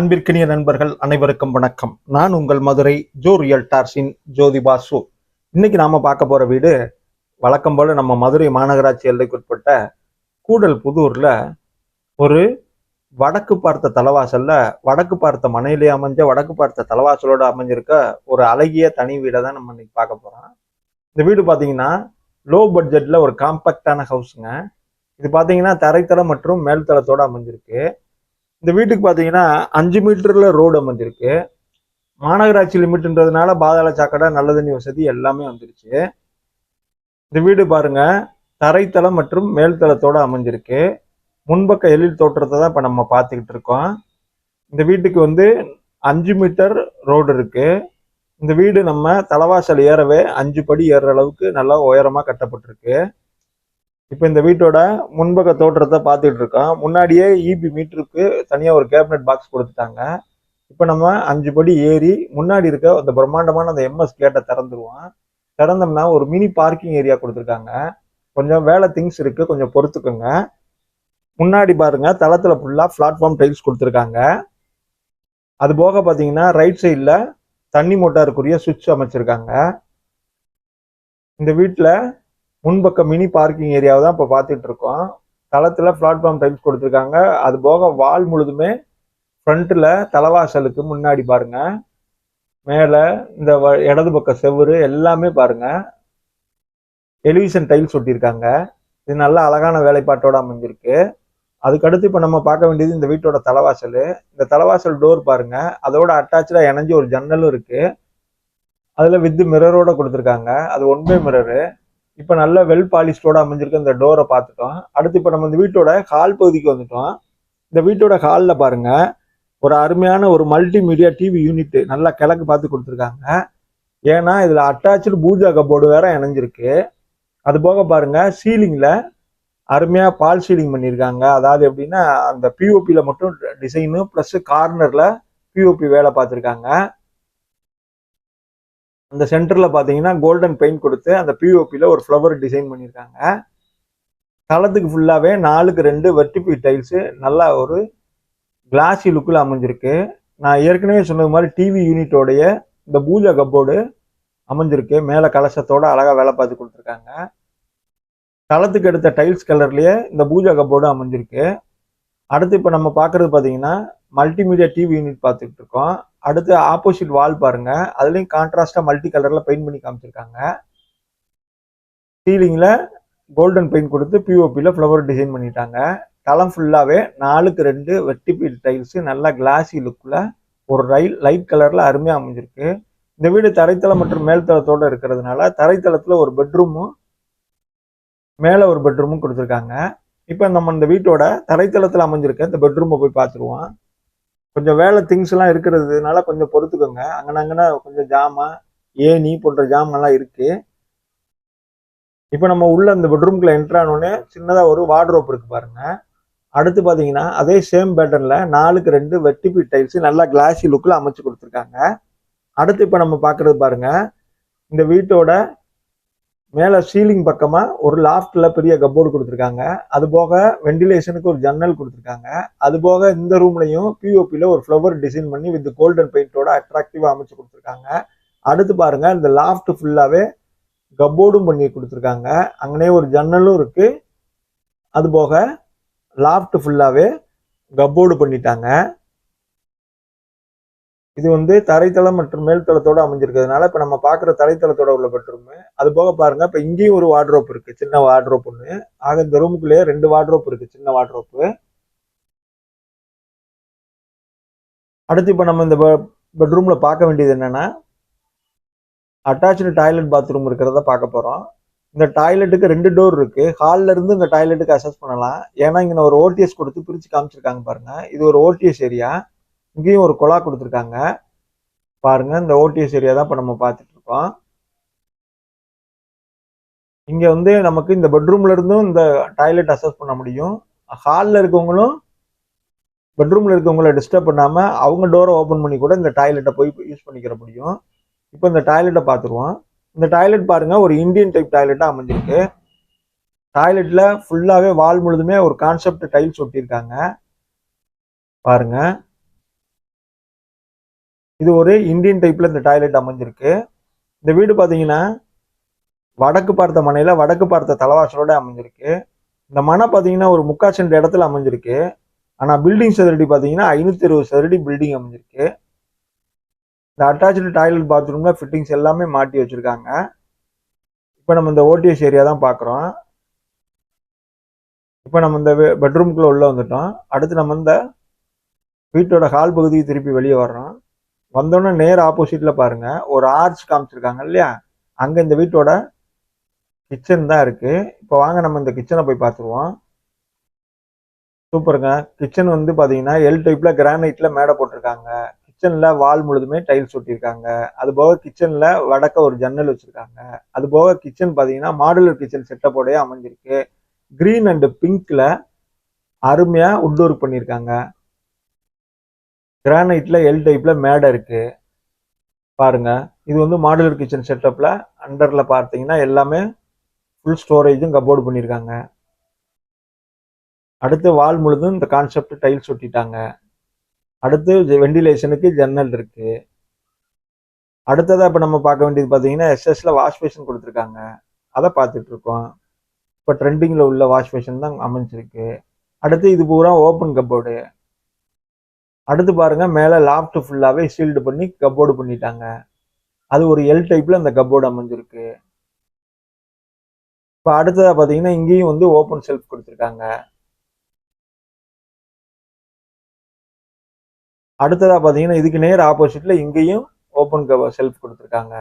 அன்பிற்கினிய நண்பர்கள் அனைவருக்கும் வணக்கம். நான் உங்கள் மதுரை ஜோ ரியல் டார்ஸின் ஜோதி பாசு. இன்னைக்கு நாம பார்க்க போற வீடு வழக்கம் போல நம்ம மதுரை மாநகராட்சி எல்லைக்குட்பட்ட கூடல் புதூர்ல ஒரு வடக்கு பார்த்த தலவாசல்ல வடக்கு பார்த்த மனையிலே அமைஞ்ச வடக்கு பார்த்த தலவாசலோட அமைஞ்சிருக்க ஒரு அழகிய தனி வீடை தான் நம்ம இன்னைக்கு பார்க்க போறோம். இந்த வீடு பாத்தீங்கன்னா லோ பட்ஜெட்ல ஒரு காம்பாக்டான ஹவுஸுங்க இது பாத்தீங்கன்னா தரைத்தளம் மற்றும் மேல்தளத்தோட அமைஞ்சிருக்கு. இந்த வீட்டுக்கு பார்த்தீங்கன்னா அஞ்சு மீட்டரில் ரோடு அமைஞ்சிருக்கு. மாநகராட்சி லிமிட்ன்றதுனால பாதாள சாக்கடை நல்ல தண்ணி வசதி எல்லாமே வந்துருச்சு. இந்த வீடு பாருங்க தரைத்தளம் மற்றும் மேல்தளத்தோடு அமைஞ்சிருக்கு. முன்பக்க எழில் தோற்றத்தை தான் இப்போ நம்ம பார்த்துக்கிட்டு இருக்கோம். இந்த வீட்டுக்கு வந்து அஞ்சு மீட்டர் ரோடு இருக்கு. இந்த வீடு நம்ம தலவாசல் ஏறவே அஞ்சு படி ஏறுற அளவுக்கு நல்லா உயரமாக கட்டப்பட்டிருக்கு. இப்போ இந்த வீட்டோட முன்பக்க தோற்றத்தை பார்த்துட்டு இருக்கோம். முன்னாடியே இபி மீட்டருக்கு தனியாக ஒரு கேபினட் பாக்ஸ் கொடுத்துட்டாங்க. இப்போ நம்ம அஞ்சு படி ஏறி முன்னாடி இருக்க அந்த பிரம்மாண்டமான அந்த எம்எஸ் கேட்டை திறந்துருவோம். திறந்தோம்னா ஒரு மினி பார்க்கிங் ஏரியா கொடுத்துருக்காங்க. கொஞ்சம் வேலை திங்ஸ் இருக்குது கொஞ்சம் பொறுத்துக்குங்க. முன்னாடி பாருங்க தளத்தில் ஃபுல்லாக பிளாட்ஃபார்ம் டைல்ஸ் கொடுத்துருக்காங்க. அது போக பார்த்தீங்கன்னா ரைட் சைடில் தண்ணி மோட்டாருக்குரிய சுவிட்ச் அமைச்சிருக்காங்க. இந்த வீட்டில் முன்பக்கம் மினி பார்க்கிங் ஏரியாவை தான் இப்போ பார்த்துட்டு இருக்கோம். தளத்தில் பிளாட்ஃபார்ம் டைல்ஸ் கொடுத்துருக்காங்க. அது போக வால் முழுதுமே ஃப்ரண்ட்டில் தலவாசலுக்கு முன்னாடி பாருங்க. மேலே இந்த வ- இடது பக்க செவுரு எல்லாமே பாருங்க. டெலிவிஷன் டைல்ஸ் ஒட்டியிருக்காங்க. இது நல்ல அழகான வேலைப்பாட்டோட அமைஞ்சிருக்கு. அதுக்கடுத்து இப்போ நம்ம பார்க்க வேண்டியது இந்த வீட்டோட தலவாசல். இந்த தலவாசல் டோர் பாருங்க. அதோட அட்டாச்சாக இணைஞ்சு ஒரு ஜன்னலும் இருக்கு. அதில் வித் மிரரோட கொடுத்துருக்காங்க. அது ஒன்பே மிரரு இப்போ நல்ல வெல் பாலிஷ்டோட அமைஞ்சிருக்க இந்த டோரை பார்த்துட்டோம். அடுத்து இப்போ நம்ம இந்த வீட்டோட ஹால் பகுதிக்கு வந்துட்டோம். இந்த வீட்டோட ஹாலில் பாருங்க ஒரு அருமையான ஒரு மல்டிமீடியா டிவி யூனிட் நல்லா கிழக்கு பார்த்து கொடுத்துருக்காங்க. ஏன்னா இதில் அட்டாச்சு பூஜா கப்போர்டு வேற இணைஞ்சிருக்கு. அது போக பாருங்க சீலிங்கில் அருமையாக பால் சீலிங் பண்ணியிருக்காங்க. அதாவது எப்படின்னா அந்த பிஓபியில் மட்டும் டிசைனு ப்ளஸ் கார்னரில் பிஓபி வேலை பார்த்துருக்காங்க. அந்த சென்டரில் பார்த்தீங்கன்னா கோல்டன் பெயிண்ட் கொடுத்து அந்த பிஓபியில் ஒரு ஃப்ளவர் டிசைன் பண்ணியிருக்காங்க. தளத்துக்கு ஃபுல்லாகவே நாலுக்கு ரெண்டு வெர்டிபி டைல்ஸு நல்லா ஒரு கிளாஸி லுக்கில் அமைஞ்சிருக்கு. நான் ஏற்கனவே சொன்னது மாதிரி டிவி யூனிட்டோடைய இந்த பூஜா கப்போர்டு அமைஞ்சிருக்கு. மேலே கலசத்தோட அழகாக வேலை பார்த்து கொடுத்துருக்காங்க. தளத்துக்கு எடுத்த டைல்ஸ் கலர்லேயே இந்த பூஜா கப்போர்டு அமைஞ்சிருக்கு. அடுத்து இப்போ நம்ம பார்க்குறது பார்த்தீங்கன்னா மல்டிமீடியா டிவி யூனிட் பார்த்துக்கிட்டு இருக்கோம். அடுத்து ஆப்போசிட் வால் பாருங்க. அதுலேயும் கான்ட்ராஸ்டாக மல்டி கலரில் பெயிண்ட் பண்ணி காமிச்சிருக்காங்க. சீலிங்கில் கோல்டன் பெயிண்ட் கொடுத்து பிஓபியில் ஃப்ளவர் டிசைன் பண்ணிட்டாங்க. தளம் ஃபுல்லாகவே நாலுக்கு ரெண்டு வெட்டிபீல் டைல்ஸு நல்லா கிளாஸி லுக்கில் ஒரு ரயில் லைட் கலரில் அருமையாக அமைஞ்சிருக்கு. இந்த வீடு தரைத்தளம் மற்றும் மேல்தளத்தோடு இருக்கிறதுனால தரைத்தளத்தில் ஒரு பெட்ரூமும் மேலே ஒரு பெட்ரூமும் கொடுத்துருக்காங்க. இப்போ நம்ம இந்த வீட்டோட தரைத்தளத்தில் அமைஞ்சிருக்க இந்த பெட்ரூமை போய் பார்த்துருவோம். கொஞ்சம் வேலை திங்ஸ் எல்லாம் இருக்கிறதுனால கொஞ்சம் பொறுத்துக்கோங்க. அங்கனங்கன்னா கொஞ்சம் ஜாமான் ஏணி போன்ற ஜாமான்லாம் இருக்கு. இப்போ நம்ம உள்ள அந்த பெட்ரூம்குள்ள என்ட்ரானோடனே சின்னதாக ஒரு வார்ட்ரோப் இருக்கு பாருங்க. அடுத்து பார்த்தீங்கன்னா அதே சேம் பேட்டர்னில் நாலுக்கு ரெண்டு வெட்டிபி டைல்ஸ் நல்லா கிளாஸி லுக்கில் அமைச்சு கொடுத்துருக்காங்க. அடுத்து இப்போ நம்ம பார்க்குறது பாருங்க. இந்த வீட்டோட மேலே சீலிங் பக்கமாக ஒரு லாஃப்டில் பெரிய கப்போர்டு கொடுத்துருக்காங்க. அது போக வெண்டிலேஷனுக்கு ஒரு ஜன்னல் கொடுத்துருக்காங்க. அது போக இந்த ரூம்லையும் பிஓபியில் ஒரு ஃப்ளவர் டிசைன் பண்ணி வித் கோல்டன் பெயிண்டோட அட்ராக்டிவாக அமைச்சு கொடுத்துருக்காங்க. அடுத்து பாருங்கள் இந்த லாஃப்ட் ஃபுல்லாகவே கப்போர்டும் பண்ணி கொடுத்துருக்காங்க. அங்கனே ஒரு ஜன்னலும் இருக்குது அது போக லாஃப்ட் ஃபுல்லாகவே கப்போர்டு பண்ணிட்டாங்க. இது வந்து தரைத்தளம் மற்றும் மேல்தளத்தோட அமைஞ்சிருக்கிறதுனால இப்போ நம்ம பார்க்குற தரைத்தளத்தோட உள்ள பெட்ரூம். அது போக பாருங்க இப்போ இங்கேயும் ஒரு வார்ட்ரோப் இருக்கு சின்ன வார்ட்ரோப் ஒன்று ஆக இந்த ரூமுக்குள்ளேயே ரெண்டு வார்ட்ரோப் இருக்கு சின்ன வார்ட்ரோப்பு அடுத்து இப்போ நம்ம இந்த பெட்ரூம்ல பார்க்க வேண்டியது என்னன்னா அட்டாச்சு டாய்லெட் பாத்ரூம் இருக்கிறத பார்க்க போறோம். இந்த டாய்லெட்டுக்கு ரெண்டு டோர் இருக்கு. ஹால்ல இருந்து இந்த டாய்லெட்டுக்கு அசஸ் பண்ணலாம். ஏன்னா இங்க ஒரு ஓடிஎஸ் கொடுத்து பிரித்து காமிச்சிருக்காங்க பாருங்க. இது ஒரு ஓடிஎஸ் ஏரியா இங்கேயும் ஒரு குழா கொடுத்துருக்காங்க. பாருங்க இந்த ஓடிஎஸ் ஏரியா தான் இப்போ நம்ம பார்த்துட்டு இருக்கோம். இங்கே வந்து நமக்கு இந்த பெட்ரூம்ல இருந்தும் இந்த டாய்லெட் அசஸ் பண்ண முடியும். ஹாலில் இருக்கவங்களும் பெட்ரூம்ல இருக்கவங்கள டிஸ்டர்ப் பண்ணாம அவங்க டோரை ஓப்பன் பண்ணி கூட இந்த டாய்லெட்டை போய் யூஸ் பண்ணிக்கிற முடியும். இப்போ இந்த டாய்லெட்டை பார்த்துருவோம். இந்த டாய்லெட் பாருங்க ஒரு இந்தியன் டைப் டாய்லெட்டாக அமைஞ்சிருக்கு. டாய்லெட்டில் ஃபுல்லாகவே வால் முழுதுமே ஒரு கான்செப்ட் டைல்ஸ் ஒட்டியிருக்காங்க. பாருங்க. இது ஒரு இந்தியன் டைப்பில் இந்த டாய்லெட் அமைஞ்சிருக்கு. இந்த வீடு பார்த்தீங்கன்னா வடக்கு பார்த்த மனையில் வடக்கு பார்த்த தலவாசலோட அமைஞ்சிருக்கு. இந்த மனை பார்த்தீங்கன்னா ஒரு முக்கால் சென்ட் இடத்துல அமைஞ்சிருக்கு. ஆனால் பில்டிங் சதுரடி பார்த்தீங்கன்னா ஐநூற்றி இருபது சதுரடி பில்டிங் அமைஞ்சிருக்கு. இந்த அட்டாச்சு டாய்லெட் பாத்ரூம்ல ஃபிட்டிங்ஸ் எல்லாமே மாட்டி வச்சிருக்காங்க. இப்போ நம்ம இந்த ஓடிஎஸ் ஏரியா தான் பார்க்குறோம் இப்போ நம்ம இந்த பெட்ரூம்குள்ளே உள்ளே வந்துட்டோம். அடுத்து நம்ம இந்த வீட்டோட ஹால் பகுதியை திருப்பி வெளியே வர்றோம். வந்தோடனே நேர் ஆப்போசிட்டில் பாருங்கள் ஒரு ஆர்ச் காமிச்சிருக்காங்க இல்லையா? அங்கே இந்த வீட்டோட கிச்சன் தான் இருக்குது இப்போ வாங்க நம்ம இந்த கிச்சனை போய் பார்த்துருவோம். சூப்பருங்க. கிச்சன் வந்து பார்த்தீங்கன்னா எல் டைப்பில் கிரானைட்டில் மேடை போட்டிருக்காங்க. கிச்சனில் வால் முழுதுமே டைல்ஸ் ஒட்டியிருக்காங்க. அது போக கிச்சனில் வடக்க ஒரு ஜன்னல் வச்சுருக்காங்க. அது போக கிச்சன் பார்த்தீங்கன்னா மாடுலர் கிச்சன் செட்டப்போடையே அமைஞ்சிருக்கு. கிரீன் அண்டு பிங்க்கில் அருமையாக உட் ஒர்க் பண்ணியிருக்காங்க. கிரானைட்டில் எல் டைப்பில் மேடை இருக்குது பாருங்க. இது வந்து மாடுலர் கிச்சன் செட்டப்பில் அண்டரில் பார்த்தீங்கன்னா எல்லாமே ஃபுல் ஸ்டோரேஜும் கபோர்டு பண்ணியிருக்காங்க அடுத்து வால் முழுதும் இந்த கான்செப்ட் டைல்ஸ் ஒட்டிட்டாங்க. அடுத்து வெண்டிலேஷனுக்கு ஜன்னல் இருக்கு. அடுத்ததாக இப்போ நம்ம பார்க்க வேண்டியது பார்த்தீங்கன்னா எஸ்எஸ்ல வாஷ் பேஷன் கொடுத்துருக்காங்க. அதை பார்த்துட்டு இருக்கோம். இப்போ ட்ரெண்டிங்கில் உள்ள வாஷ் பேஷன் தான் அமைஞ்சிருக்கு. அடுத்து இது பூரா ஓப்பன் கப்போர்டு அடுத்து பாருங்க மேலே லாஃப்ட் ஃபுல்லாகவே சீல்டு பண்ணி கப்போர்டு பண்ணிட்டாங்க. அது ஒரு எல் டைப்பில் அந்த கப்போர்டு அமைஞ்சிருக்கு. இப்போ அடுத்ததாக பார்த்தீங்கன்னா இங்கேயும் வந்து ஓப்பன் செல்ஃப் கொடுத்துருக்காங்க. அடுத்ததாக பார்த்தீங்கன்னா இதுக்கு நேர் ஆப்போசிட்டில் இங்கேயும் ஓப்பன் செல்ஃப் கொடுத்துருக்காங்க.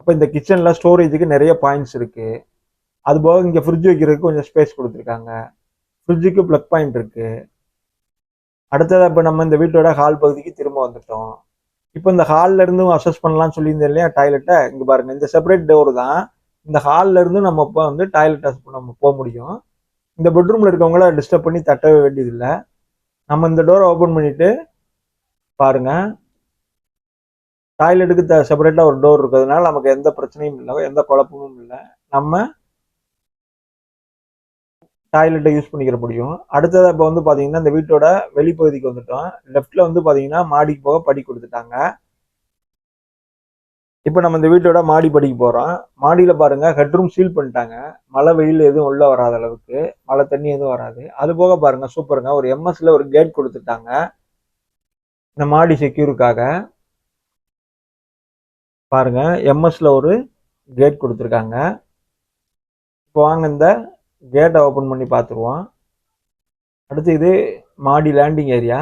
அப்போ இந்த கிச்சனில் ஸ்டோரேஜுக்கு நிறைய பாயிண்ட்ஸ் இருக்குது அது போக இங்கே ஃப்ரிட்ஜ் வைக்கிறதுக்கு கொஞ்சம் ஸ்பேஸ் கொடுத்துருக்காங்க. ஃப்ரிட்ஜுக்கு ப்ளக் பாயிண்ட் இருக்குது அடுத்ததாக இப்போ நம்ம இந்த வீட்டோட ஹால் பகுதிக்கு திரும்ப வந்துட்டோம். இப்போ இந்த ஹாலில் இருந்தும் அசஸ் பண்ணலாம்னு சொல்லியிருந்தேன் இல்லையா டாய்லெட்டை இங்கே பாருங்க இந்த செப்பரேட் டோர் தான். இந்த ஹாலில் இருந்து நம்ம இப்போ வந்து டாய்லெட் நம்ம போக முடியும். இந்த பெட்ரூமில் இருக்கவங்கள டிஸ்டர்ப் பண்ணி தட்டவே வேண்டியதில்லை. நம்ம இந்த டோரை ஓப்பன் பண்ணிவிட்டு பாருங்க. டாய்லெட்டுக்கு த செப்பரேட்டாக ஒரு டோர் இருக்கிறதுனால நமக்கு எந்த பிரச்சனையும் இல்லை எந்த குழப்பமும் இல்லை. நம்ம டாய்லெட்டை யூஸ் பண்ணிக்கிற முடியும். அடுத்தது இப்போ வந்து பார்த்தீங்கன்னா இந்த வீட்டோட வெளிப்பகுதிக்கு வந்துட்டோம். லெஃப்ட்டில் வந்து பார்த்தீங்கன்னா மாடிக்கு போக படி கொடுத்துட்டாங்க. இப்போ நம்ம இந்த வீட்டோட மாடி படிக்கு போகிறோம் மாடியில் பாருங்க ஹெட்ரூம் சீல் பண்ணிட்டாங்க. மழை வெயில் எதுவும் உள்ளே வராத அளவுக்கு. மழை தண்ணி எதுவும் வராது. அது போக பாருங்க சூப்பருங்க. ஒரு எம்எஸ்ல ஒரு கேட் கொடுத்துட்டாங்க. இந்த மாடி செக்யூருக்காக பாருங்க எம்எஸ்ல ஒரு கேட் கொடுத்துருக்காங்க. இப்போ வாங்க இந்த கேட்டை ஓப்பன் பண்ணி பார்த்துருவோம் அடுத்து இது மாடி லேண்டிங் ஏரியா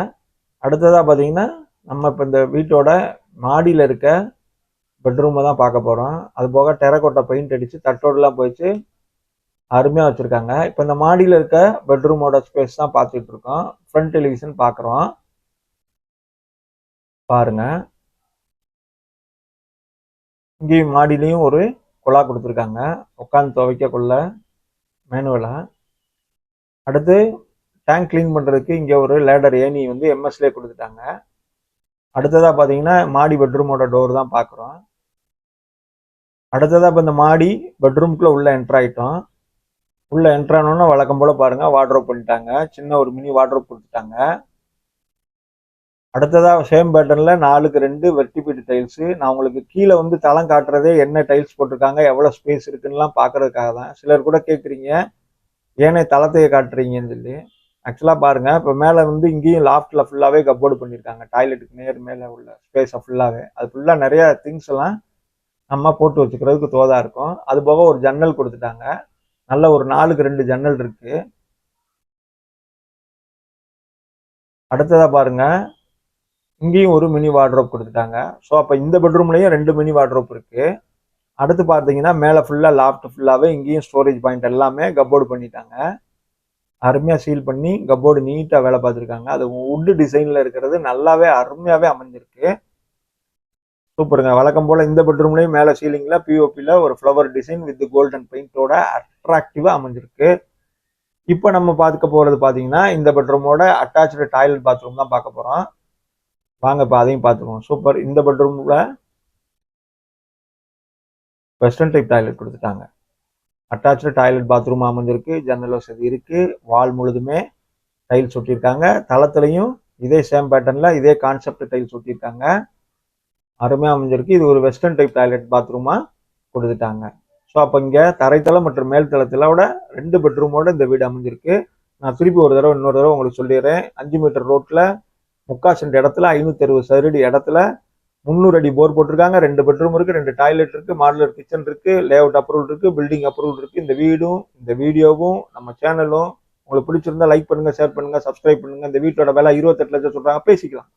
அடுத்ததாக பார்த்தீங்கன்னா நம்ம இப்போ இந்த வீட்டோட மாடியில் இருக்க பெட்ரூமை தான் பார்க்க போகிறோம் அது போக டெரக்கோட்டை பெயிண்ட் அடித்து தட்டோடலாம் போயிடுச்சு அருமையாக வச்சுருக்காங்க. இப்போ இந்த மாடியில் இருக்க பெட்ரூமோட ஸ்பேஸ் தான் பார்த்துட்டு இருக்கோம். ஃப்ரண்ட் டெலிவிஷன் பார்க்குறோம் பாருங்கள் இங்கேயும் மாடியிலையும் ஒரு குழா கொடுத்துருக்காங்க. உட்காந்து துவைக்கக்குள்ள மேனுவலா அடுத்து டேங்க் க்ளீன் பண்ணுறதுக்கு இங்கே ஒரு லேடர் ஏணி வந்து எம்எஸ்லே கொடுத்துட்டாங்க. அடுத்ததாக பார்த்தீங்கன்னா மாடி பெட்ரூமோட டோர் தான் பார்க்குறோம் அடுத்ததாக இப்போ இந்த மாடி பெட்ரூம்குள்ளே உள்ளே என்ட்ரு ஆகிட்டோம் உள்ள வழக்கம் போல் பாருங்கள் வாட்ரோப் பண்ணிட்டாங்க சின்ன ஒரு மினி வாட்ரோப் கொடுத்துட்டாங்க அடுத்ததாக சேம் பேட்டர்னில் நாலுக்கு ரெண்டு வெர்டிபிட் டைல்ஸு நான் உங்களுக்கு கீழே வந்து தளம் காட்டுறதே என்ன டைல்ஸ் போட்டிருக்காங்க எவ்வளோ ஸ்பேஸ் இருக்குன்னுலாம் பார்க்கறதுக்காக தான். சிலர் கூட கேட்குறீங்க ஏனே தளத்தையே காட்டுறீங்கன்னு சொல்லி. ஆக்சுவலாக பாருங்கள் இப்போ மேலே வந்து இங்கேயும் லாஃப்டில் ஃபுல்லாகவே கப்போர்டு பண்ணியிருக்காங்க டாய்லெட்டுக்கு நேர் மேலே உள்ள ஸ்பேஸை ஃபுல்லாகவே அது ஃபுல்லாக நிறையா திங்ஸ் எல்லாம் நம்ம போட்டு வச்சுக்கிறதுக்கு தோதா இருக்கும். அது போக ஒரு ஜன்னல் கொடுத்துட்டாங்க. நல்ல ஒரு நாலுக்கு ரெண்டு ஜன்னல் இருக்குது அடுத்ததாக பாருங்கள் இங்கேயும் ஒரு மினி வார்ட்ரோப் கொடுத்துட்டாங்க. ஸோ அப்போ இந்த பெட்ரூம்லையும் ரெண்டு மினி வார்ட்ரோப் இருக்குது அடுத்து பார்த்தீங்கன்னா மேலே ஃபுல்லாக லாஃப்ட் ஃபுல்லாகவே இங்கேயும் ஸ்டோரேஜ் பாயிண்ட் எல்லாமே கப்போர்டு பண்ணிட்டாங்க. அருமையாக சீல் பண்ணி கப்போர்டு நீட்டாக வேலை பார்த்துருக்காங்க. அது உட்டு டிசைனில் இருக்கிறது நல்லாவே அருமையாகவே அமைஞ்சிருக்கு. சூப்பருங்க. வழக்கம் போல் இந்த பெட்ரூம்லேயும் மேலே சீலிங்கில் பிஓபியில் ஒரு ஃப்ளவர் டிசைன் வித் கோல்டன் பெயிண்டோட அட்ராக்டிவாக அமைஞ்சிருக்கு. இப்போ நம்ம பார்த்துக்க போகிறது பார்த்தீங்கன்னா இந்த பெட்ரூமோட அட்டாச்சு டாய்லெட் பாத்ரூம் தான் பார்க்க போகிறோம் வாங்க இப்போ அதையும் பார்த்துருவோம் சூப்பர் இந்த பெட்ரூமில் வெஸ்டர்ன் டைப் டாய்லெட் கொடுத்துட்டாங்க. அட்டாச்சு டாய்லெட் பாத்ரூம் அமைஞ்சிருக்கு ஜன்னல் வசதி இருக்குது வால் முழுதுமே டைல்ஸ் சுட்டியிருக்காங்க தளத்துலையும் இதே சேம் பேட்டர்னில் இதே கான்செப்ட் டைல்ஸ் சுட்டியிருக்காங்க அருமையாக அமைஞ்சிருக்கு. இது ஒரு வெஸ்டர்ன் டைப் டாய்லெட் பாத்ரூமாக கொடுத்துட்டாங்க. ஸோ அப்போ இங்கே தரைத்தளம் மற்றும் மேல் தளத்திலோட ரெண்டு பெட்ரூமோட இந்த வீடு அமைஞ்சிருக்கு. நான் திருப்பி ஒரு தடவை இன்னொரு தடவை உங்களுக்கு சொல்லிடுறேன். அஞ்சு மீட்டர் ரோட்டில் முக்காசண்ட் இடத்துல ஐநூத்தி அறுபது சதுரடி இடத்துல முந்நூறு அடி போர் போட்டிருக்காங்க. ரெண்டு பெட்ரூம் இருக்கு ரெண்டு டாய்லெட் இருக்கு மாடுலர் கிச்சன் இருக்கு லேஅவுட் அப்ரூவல் இருக்கு பில்டிங் அப்ரூவல் இருக்கு. இந்த வீடும் இந்த வீடியோவும் நம்ம சேனலும் உங்களுக்கு பிடிச்சிருந்தா லைக் பண்ணுங்க ஷேர் பண்ணுங்க சப்ஸ்கிரைப் பண்ணுங்க. இந்த வீட்டோட விலை இருபத்தெட்டு லட்சம் சொல்றாங்க. பேசிக்கலாம்.